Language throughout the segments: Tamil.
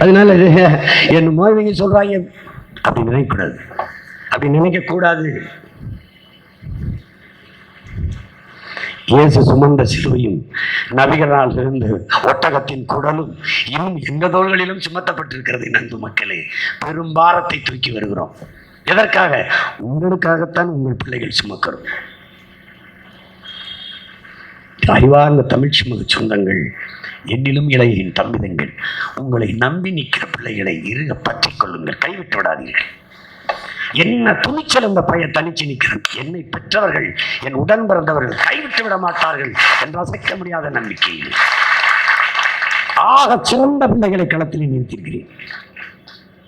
அதனால இது என் மோதிங்க சொல்றாங்க? அப்படி நினைக்கக்கூடாது. அப்படி நினைக்கக்கூடாது. இயேசு சுமந்த சிலுவையும் நபிகளால் இருந்து ஒட்டகத்தின் குடலும் இன்னும் எந்த தோள்களிலும் சுமத்தப்பட்டிருக்கிறது நண்பு மக்களே. பெரும் பாரத்தை தூக்கி வருகிறோம். எதற்காக? உங்களுக்காகத்தான் உங்கள் பிள்ளைகள் சுமக்கிறோம். அறிவார்ந்த தமிழ் சுமது சொந்தங்கள் என்னிலும் இளையின் தம்பிதங்கள் உங்களை நம்பி நிற்கிற பிள்ளைகளை இருக பற்றி கொள்ளுங்கள். கைவிட்டு விடாதீர்கள். என்ன துணிச்சல் இந்த பையன் தனிச்சு நிற்கிறான். என்னை பெற்றவர்கள் என் உடன் பிறந்தவர்கள் கைவிட்டு விட மாட்டார்கள் என்று அசைக்க முடியாத நம்பிக்கையில். ஆக சிறந்த பிள்ளைகளை களத்தில் நிறுத்தியிருக்கிறேன்.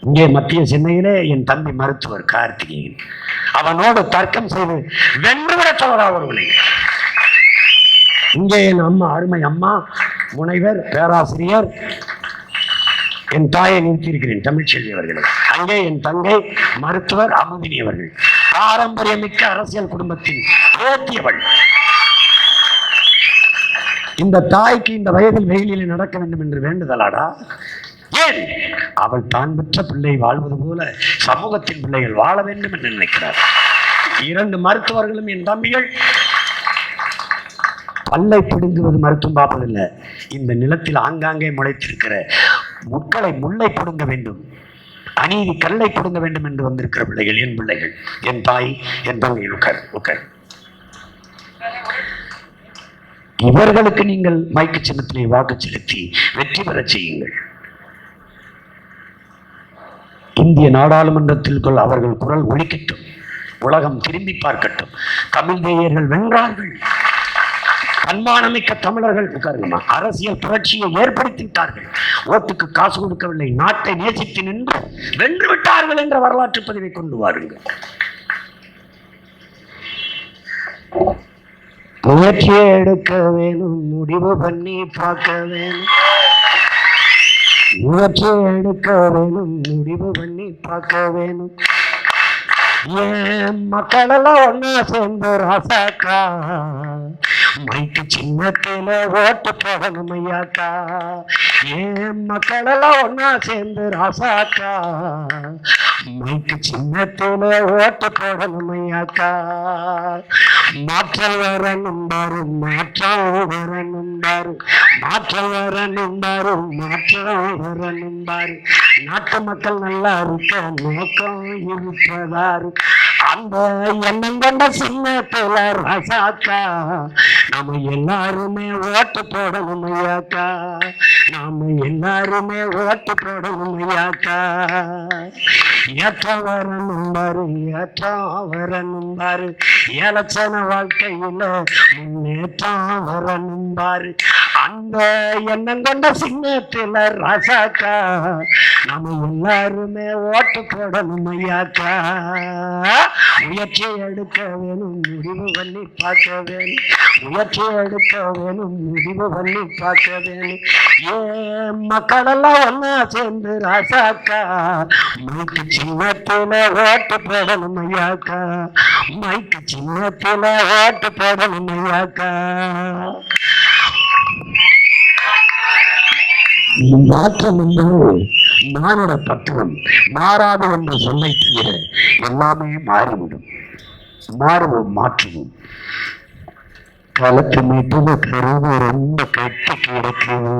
இங்கே மத்திய சென்னையிலே என் தம்பி மருத்துவர் கார்த்திகேயன். அவனோடு தர்க்கம் செய்து வென்றுவிட சொல்லடா இங்கே என் அம்மா அருமை அம்மா முனைவர் பேராசிரியர் என் தாயை நிறுத்தியிருக்கிறேன் தமிழ்ச்செல்வி அவர்களை. அங்கே என் தங்கை மருத்துவர் அமுதினி அவர்கள். பாரம்பரியமிக்க அரசியல் குடும்பத்தின் போத்தியவள். இந்த தாய்க்கு இந்த வயதில் வெயிலில் நடக்க வேண்டும் என்று வேண்டுதலாடா? ஏன்? அவள் தான் பெற்ற பிள்ளை வாழ்வது போல சமூகத்தின் பிள்ளைகள் வாழ வேண்டும் என்று நினைக்கிறார். இரண்டு மருத்துவர்களும் என் தம்பிகள். பல்லை பிடுங்குவது மருத்துவம் பார்ப்பதில்லை. இந்த நிலத்தில் ஆங்காங்கே முளைத்திருக்கிற முட்களை முல்லை பிடுங்க வேண்டும். அநீதி கல்லை பிடுங்க வேண்டும் என்று வந்திருக்கிற பிள்ளைகள் என் பிள்ளைகள் என் தாய் என் தங்கை உட்கார் உட்கார். இவர்களுக்கு நீங்கள் மைக்கு சின்னத்திலே வாக்கு செலுத்தி வெற்றி பெறச் செய்யுங்கள். இந்திய நாடாளுமன்றத்திற்குள் அவர்கள் குரல் ஒழிக்கட்டும் உலகம் திரும்பி பார்க்கட்டும். தமிழ் தேயர்கள் வென்றார்கள். அன்பானமிக்க தமிழர்கள் உட்காருங்கம்மா அரசியல் புரட்சியை ஏற்படுத்தி விட்டார்கள் ஓட்டுக்கு காசு கொடுக்கவில்லை. நாட்டை நேசித்து நின்று வென்று விட்டார்கள் என்ற வரலாற்று பதிவை கொண்டு வாருங்கள். முயற்சியை எடுக்க வேணும். முடிவு பண்ணி பார்க்க வேணும். முயற்சியை எடுக்க வேணும். முடிவு பண்ணி பார்க்க வேணும். ஏன் மக்களெல்லாம் ஒன்னா சேர்ந்து ராசாக்கா? மைக்கு சின்னத்தில ஓட்டு போடணும் ஐயாக்கா. ஏன் மக்களெல்லாம் ஒன்னா சேர்ந்து ராசாக்கா? மைக்கு சின்னத்தில ஓட்டு போடணும் ஐயாக்கா. மாற்றம் வரணும் பாரு மாற்றம் வரணும் பாரு. மாற்றம் வரணும் பாரு மாற்றம் வரணும் பாரு. நாட்டு மக்கள் நல்லா இருக்க நோக்கம் இருப்பதாரு அந்த எண்ணம் கொண்ட சின்னத்துல ரசாக்கா. நாம எல்லாருமே ஓட்டு போடணும் ஐயாக்கா. நாம எல்லாருமே ஓட்டு போடணும் ஐயாக்கா. ஏற்றம் வரணும் பாரு ஏற்றம் வரணும் பாரு ஏலச்சன வாழ்க்கையில முன்னேற்றம் வரணும் பாரு அந்த எண்ணம் கொண்ட சின்னத்துல ரசாக்கா. நம்ம எல்லாருமே ஓட்டு போடணும் ஐயாக்கா. முயற்சி எடுக்க வேணும் முடிவு பண்ணி பார்க்க வேணும். முயற்சி எடுக்க வேணும் முடிவு பண்ணி பார்க்க வேணும். ஏன் மக்களெல்லாம் ஒன்னா சேர்ந்து ராசாக்கா. மைக்கு சின்னத்துல ஓட்டு போடணும் ஐயாக்கா. மைக்கு சின்னத்துல ஓட்டு போடணும் ஐயாக்கா. மாற்றம் என்பது மானுட தத்துவம். மாறாது என்று சொல்லை தவிர எல்லாமே மாறிவிடும். மாறுவோம் மாற்றுவோம் களத்து மீட்டுல கருவு ரொம்ப கெட்டு கிடக்குது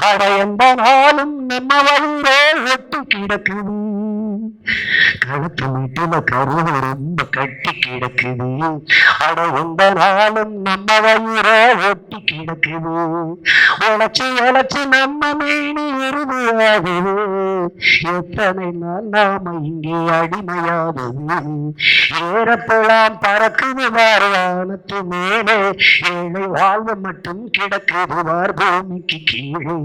அட எந்த நாளும் நம்ம வயிறே ஒட்டு கிடக்குது கழுத்து மீட்டுல கருவு ரொம்ப கட்டி கிடக்குது. அட எந்த நாளும் நம்ம வயிறே ஒட்டி கிடக்குது. உழைச்சு உழைச்சு நம்ம மீனி உருவாகுது. எத்தனை நாள் நாம இங்கே அடிமையாகுது ஏறப்போலாம் பறக்குது வாரவானத்து மேலே. ஏழை வாழ்வு மட்டும் கிடக்குது வார் பூமிக்கு கீழே.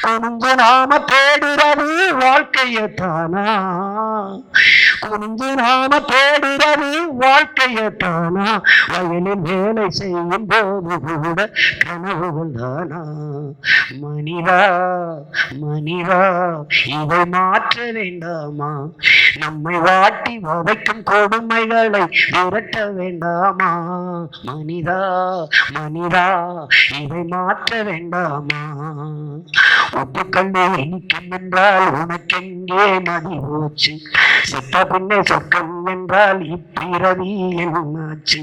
கொஞ்ச நாம தேடுறது வாழ்க்கையை தானா குனிஞ்சு நாம போடுறது வாழ்க்கைய தானா? வயலில் வேலை செய்யும் போது கூட கனவுகள் தானா? மனிதா மனிதா இதை மாற்ற வேண்டாமா? நம்மை வாட்டி வதைக்கும் கொடுமைகளை விரட்ட வேண்டாமா? மனிதா மனிதா இதை மாற்ற வேண்டாமா? ஒப்பு இனிக்கும் என்றால் உனக்கெங்கே மதி போச்சு செத்த பின்னே சொர்க்கம் என்றால் இப்பிறவி என்னாச்சு?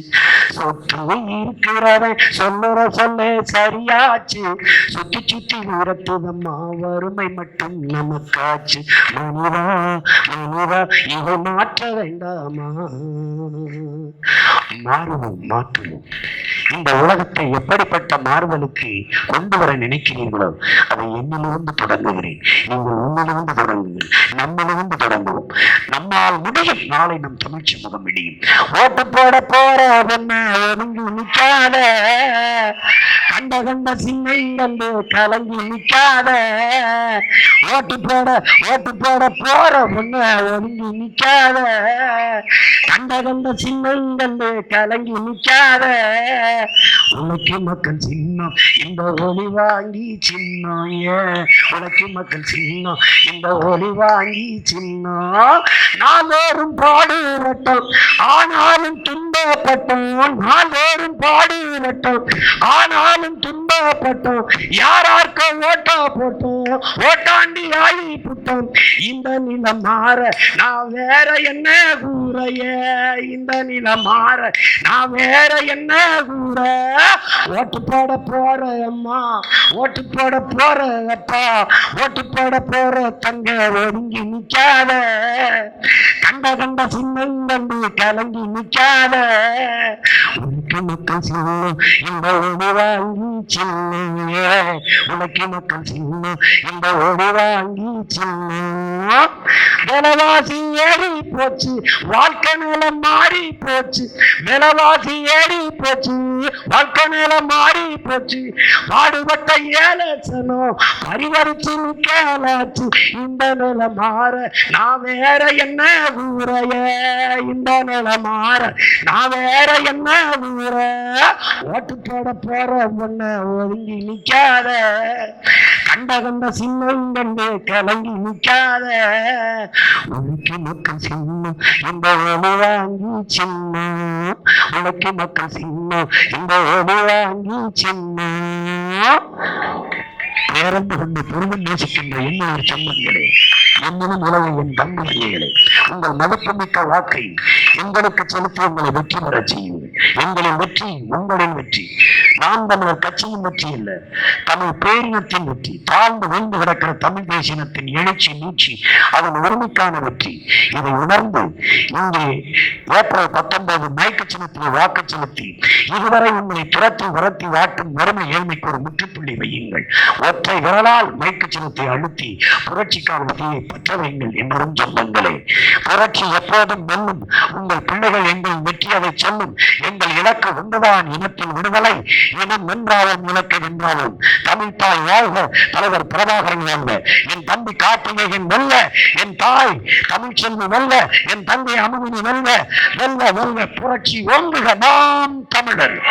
சொத்து இருக்கிறவன் சொல்லுற சொல்ல சரியாச்சு. சுத்தி சுத்தி உரத்துதம்மா வறுமை மட்டும் நமக்காச்சு. மனிதா மனிதா இதை மாற்ற வேண்டாமா? மாறுவோம் மாற்றுவோம். இந்த உலகத்தை எப்படிப்பட்ட மாறுதலுக்கு கொண்டு வர நினைக்கிறீர்களோ அதை என்னிலிருந்து தொடங்குகிறேன். நீங்கள் உன்னிலிருந்து தொடங்குங்கள் நம்மிலிருந்து தொடங்குவோம். நம்மால் முடியும் நாளை நம் தமிழ் சமூகம் இடியும். ஓட்டு போட போற நிற்காத கண்ட கண்ட சின்னங்கள் கலங்கி நிற்காத ஓட்டு போட ஓட்டு போட போற பொண்ணு ஒதுங்கி நிற்காத கண்ட கண்ட சின்னங்கள் கலங்கி நிற்காத உனக்கு மக்கள் சின்னம் இந்த ஒளி வாங்கி சின்னம் ஏன்? உனக்கு மக்கள் சின்னம் இந்த ஒளி வாங்கி சின்னம். நாளோறும் பாடுரட்டம் ஆனாலும் துன்பப்பட்டோம். நாள்தோறும் பாடி விட்டோம் ஆனாலும் துன்பப்பட்டோம். யாரார்க்க ஓட்டா போட்டோம். ஓட்டாண்டி ஆகி புட்டோம். இந்த நிலம் மாற நான் வேற என்ன கூறைய? இந்த நிலம் மாற நான் வேற என்ன கூற? ஓட்டு போட போற அம்மா. ஓட்டு போட போற அப்பா. ஓட்டு போட போற தங்க ஒதுங்கி நிக்காத. கண்ட கண்ட சின்னங்கண்டு கலங்கி நிக்காத. Ah! மக்கள் சின்னம் இந்த ஒளி வாங்கி சின்ன உனக்கு மக்கள் சின்னம் இந்த ஒளி வாங்கி சின்ன விலவாசி ஏறி போச்சு வாழ்க்கை நிலம் மாறி போச்சு விலவாசி ஏறி போச்சு வாழ்க்கை நிலம் மாறி போச்சு பாடுபட்ட ஏலசனம் பரிவரிச்சு கேளாச்சு இந்த நில மாற நான் வேற என்ன ஊரைய இந்த நில மாற நான் வேற என்ன ஊர ஓட்டு போட போற பொண்ண ஒதுங்கி நிக்காத. கண்ட கண்ட சின்னம் கண்டு கலங்கி நிக்காத. உனக்கு மக்கள் சின்னம் இந்த ஓடு வாங்கி சின்னம். உனக்கு மக்கள் சின்னம் இந்த ஓடு வாங்கி சின்னம். பேரன்பு கொண்டு பொருள் நேசிக்கின்ற இன்னொரு சொந்தங்களே என்னும் உலக என் தம்பதிகளே உங்கள் மதிப்புமிக்க வாக்கை எங்களுக்கு செலுத்தி உங்களை வெற்றி பெற செய்யும். எங்களின் வெற்றி உங்களின் வெற்றி. நாம் தமிழர் கட்சியின் வெற்றி அல்ல. தமிழ் பேரினத்தின் வெற்றி. தாழ்ந்து வந்து கிடக்கிற தமிழ் தேசினத்தின் எழுச்சி நீச்சி அதன் உரிமைக்கான வெற்றி. இதை உணர்ந்து இங்கே ஏப்ரல் பத்தொன்பது மயக்க சின்னத்தில் வாக்கு செலுத்தி இதுவரை உங்களை துரத்தி உரத்தி வாட்டும் வறுமை ஏழ்மைக்கு ஒரு முற்றுப்புள்ளி வையுங்கள். ஒற்றை விரலால் மயக்க சின்னத்தை அழுத்தி புரட்சிக்கான வெற்றியை பற்ற வையுங்கள் என்றும் சொந்தங்களே புரட்சி எப்போதும் மண்ணும் உங்கள் பிள்ளைகள் எங்கள் வெற்றி சொல்லும். எங்கள் இலக்கு ஒன்றுதான் இனத்தின் விடுதலை. இனம் என்றாலும் இலக்கு என்றாலும் தமிழ் தாய் வாழ்க. தலைவர் பிரபாகரன் வாழ்க. என் தம்பி கார்த்திகேயன் வெல்ல. என் தாய் தமிழ் செல்வி வெல்ல. என் தந்தை அமுதினி வெல்ல. வெல்ல வெல்ல புரட்சி ஒன்றுக நாம் தமிழர்.